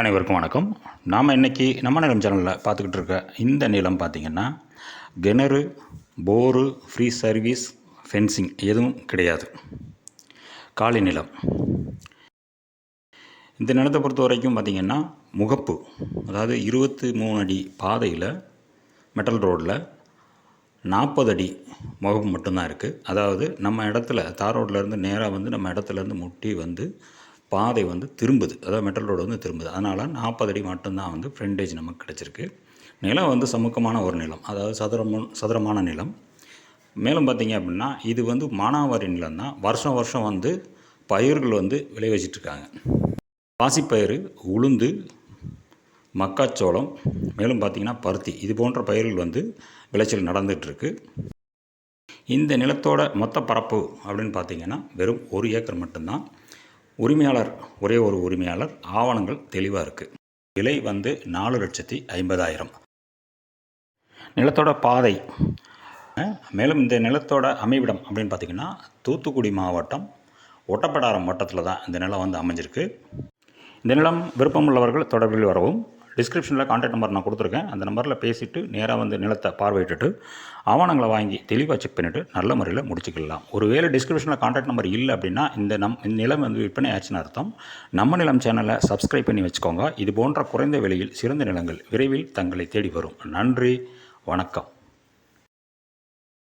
அனைவருக்கும் வணக்கம். நாம் இன்றைக்கி நம்ம நிலம் சேனலில் பார்த்துக்கிட்டு இருக்க இந்த நிலம் பார்த்திங்கன்னா கிணறு போரு ஃப்ரீ சர்வீஸ் ஃபென்சிங் எதுவும் கிடையாது. காலி நிலம். இந்த நிலத்தை பொறுத்த வரைக்கும் பார்த்திங்கன்னா முகப்பு அதாவது இருபத்தி மூணு அடி பாதையில் மெட்டல் ரோட்டில் நாற்பது அடி முகப்பு மட்டும்தான் இருக்குது அதாவது நம்ம இடத்துல தார் ரோட்லேருந்து நேராக வந்து நம்ம இடத்துலேருந்து முட்டி வந்து பாதை வந்து திரும்புது. அதாவது மெட்டல் ரோடு வந்து திரும்புது. அதனால் நாற்பது அடி மட்டும்தான் வந்து ஃப்ரண்டேஜ் நமக்கு கிடச்சிருக்கு. நிலம் வந்து சமுக்கமான ஒரு நிலம். அதாவது சதுரம் சதுரமான நிலம். மேலும் பார்த்தீங்க அப்படின்னா இது வந்து மானாவாரி நிலம் தான் வருஷம் வருஷம் வந்து பயிர்கள் வந்து விளைவிச்சிட்ருக்காங்க. பாசிப்பயிறு உளுந்து மக்காச்சோளம் மேலும் பார்த்திங்கன்னா பருத்தி. இது போன்ற பயிர்கள் வந்து விளைச்சல் நடந்துகிட்ருக்கு இந்த நிலத்தோட மொத்த பரப்பு அப்படின்னு பார்த்தீங்கன்னா வெறும் ஒரு ஏக்கர் மட்டும்தான். உரிமையாளர் ஒரே ஒரு உரிமையாளர் ஆவணங்கள் தெளிவாக இருக்குது விலை வந்து நாலு லட்சத்தி ஐம்பதாயிரம். நிலத்தோட பாதை மேலும் இந்த நிலத்தோட அமைவிடம் அப்படின்னு பார்த்திங்கன்னா தூத்துக்குடி மாவட்டம் ஒட்டப்படாரம் வட்டத்தில் தான் இந்த நிலம் வந்து அமைஞ்சிருக்கு. இந்த நிலம் விருப்பமுள்ளவர்கள் தொடர்பில் வரவும். டிஸ்கிரிப்ஷனில் கான்டாக்ட் நம்பர் நான் கொடுத்துருக்கேன். அந்த நம்பரில் பேசிவிட்டு நேராக வந்து நிலத்தை பார்வையிட்டுட்டு ஆவணங்களை வாங்கி தெளிவாக செக் பண்ணிவிட்டு நல்ல முறையில் முடிச்சுக்கலாம். ஒருவேளை டிஸ்கிரிப்ஷனில் கான்டாக்ட் நம்பர் இல்லை அப்படின்னா இந்த நம் இந்த நிலம் வந்து விற்பனை ஆச்சுன்னு அர்த்தம். நம்ம நிலம் சேனலை சப்ஸ்கிரைப் பண்ணி வச்சுக்கோங்க. இது போன்ற குறைந்த விலையில் சிறந்த நிலங்கள் விரைவில் தங்களை தேடி வரும். நன்றி வணக்கம்.